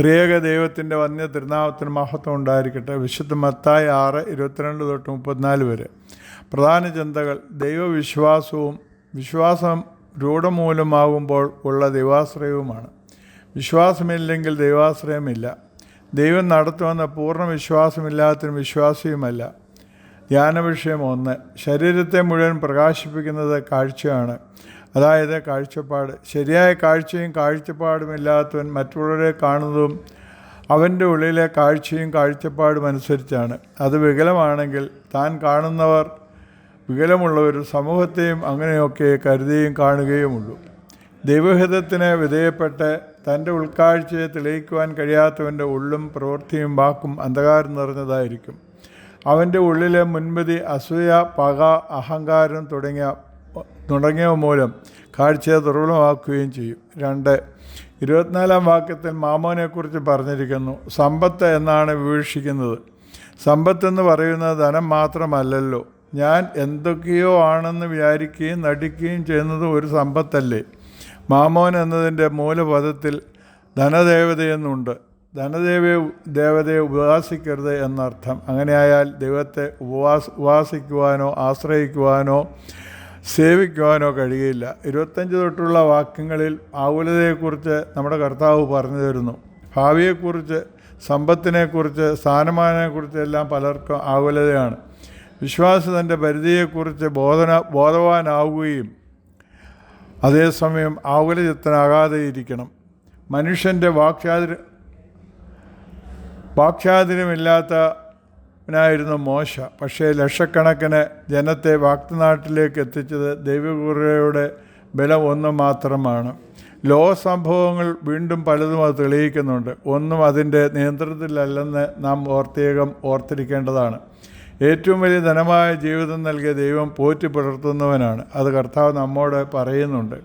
ത്രിയേക ദൈവത്തിന്റെ വന്യ തിരുനാമത്തിന് മഹത്വം ഉണ്ടായിരിക്കട്ടെ. വിശുദ്ധ മത്തായി ആറ് ഇരുപത്തിരണ്ട് തൊട്ട് മുപ്പത്തിനാല് വരെ. പ്രധാന ചിന്തകൾ ദൈവവിശ്വാസവും വിശ്വാസം രൂഢമൂലമാകുമ്പോൾ ഉള്ള ദൈവാശ്രയവുമാണ്. വിശ്വാസമില്ലെങ്കിൽ ദൈവാശ്രയമില്ല. ദൈവം നടത്തുമെന്ന പൂർണ വിശ്വാസമില്ലാത്തതിന് വിശ്വാസിയുമല്ല. ധ്യാന വിഷയം ഒന്ന് ശരീരത്തെ മുഴുവൻ പ്രകാശിപ്പിക്കുന്നത് കാഴ്ചയാണ്. അതായത് കാഴ്ചപ്പാട്. ശരിയായ കാഴ്ചയും കാഴ്ചപ്പാടുമില്ലാത്തവൻ മറ്റുള്ളവരെ കാണുന്നതും അവന്റെ ഉള്ളിലെ കാഴ്ചയും കാഴ്ചപ്പാടും അനുസരിച്ചാണ്. അത് വികലമാണെങ്കിൽ താൻ കാണുന്നവർ വികലമുള്ളവരും സമൂഹത്തെയും അങ്ങനെയൊക്കെ കരുതുകയും കാണുകയുമുള്ളൂ. ദൈവഹിതത്തിന് വിധേയപ്പെട്ട് തന്റെ ഉൾക്കാഴ്ചയെ തെളിയിക്കുവാൻ കഴിയാത്തവന്റെ ഉള്ളും പ്രവൃത്തിയും വാക്കും അന്ധകാരം നിറഞ്ഞതായിരിക്കും. അവന്റെ ഉള്ളിലെ മുൻപതി അസൂയ പക അഹങ്കാരം തുടങ്ങിയ തുടങ്ങിയവ മൂലം കാഴ്ചയെ ദുർബലമാക്കുകയും ചെയ്യും. രണ്ട് ഇരുപത്തിനാലാം വാക്യത്തിൽ മാമോനെക്കുറിച്ച് പറഞ്ഞിരിക്കുന്നു സമ്പത്ത് എന്നാണ് വിവക്ഷിക്കുന്നത്. സമ്പത്തെന്ന് പറയുന്നത് ധനം മാത്രമല്ലല്ലോ. ഞാൻ എന്തൊക്കെയോ ആണെന്ന് വിചാരിക്കുകയും നടിക്കുകയും ചെയ്യുന്നത് ഒരു സമ്പത്തല്ലേ? മാമോൻ എന്നതിന്റെ മൂലപദത്തിൽ ധനദേവതയെന്നുണ്ട്. ധനദേവയെ ദേവതയെ ഉപവാസിക്കരുത് എന്നർത്ഥം. അങ്ങനെയായാൽ ദൈവത്തെ ഉപവാസ ഉപാസിക്കുവാനോ ആശ്രയിക്കുവാനോ സേവിക്കുവാനോ കഴിയില്ല ഇരുപത്തഞ്ച് തൊട്ടുള്ള വാക്യങ്ങളിൽ ആകുലതയെക്കുറിച്ച് നമ്മുടെ കർത്താവ് പറഞ്ഞു തരുന്നു. ഭാവിയെക്കുറിച്ച് സമ്പത്തിനെക്കുറിച്ച് സ്ഥാനമാനത്തെക്കുറിച്ച് എല്ലാം പലർക്കും ആകുലതയാണ്. വിശ്വാസി പരിധിയെക്കുറിച്ച് ബോധന ബോധവാനാവുകയും അതേസമയം ആകുലചിത്തനാകാതെ ഇരിക്കണം. മനുഷ്യന്റെ വാക്ചാതിര വാക്ചാതിര്യമില്ലാത്തവനായിരുന്നു മോശ. പക്ഷേ ലക്ഷക്കണക്കിന് ജനത്തെ വാക്തനാട്ടിലേക്ക് എത്തിച്ചത് ദൈവകുറയുടെ ബലം ഒന്ന് മാത്രമാണ്. ലോ സംഭവങ്ങൾ വീണ്ടും പലതും അത് തെളിയിക്കുന്നുണ്ട്. ഒന്നും അതിന്റെ നിയന്ത്രണത്തിലല്ലെന്ന് നാം ഓർത്തേകം ഓർത്തിരിക്കേണ്ടതാണ്. ഏറ്റവും വലിയ ധനമായ ജീവിതം നൽകിയ ദൈവം പോറ്റി പുലർത്തുന്നവനാണ്. അത് കർത്താവ് നമ്മോട് പറയുന്നുണ്ട്.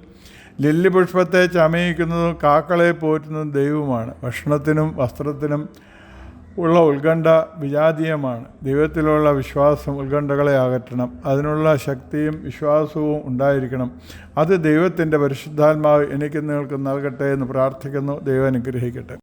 ലില്ലി പുഷ്പത്തെ ചമയിക്കുന്നതും കാക്കളെ പോറ്റുന്നതും ദൈവമാണ് ഭക്ഷണത്തിനും വസ്ത്രത്തിനും ഉള്ള ഉത്കണ്ഠ വിജാതീയമാണ്. ദൈവത്തിലുള്ള വിശ്വാസം ഉത്കണ്ഠകളെ അകറ്റണം. അതിനുള്ള ശക്തിയും വിശ്വാസവും ഉണ്ടായിരിക്കണം. അത് ദൈവത്തിന്റെ പരിശുദ്ധാത്മാവ് എനിക്ക് നിങ്ങൾക്ക് നൽകട്ടെ എന്ന് പ്രാർത്ഥിക്കുന്നു. ദൈവം അനുഗ്രഹിക്കട്ടെ.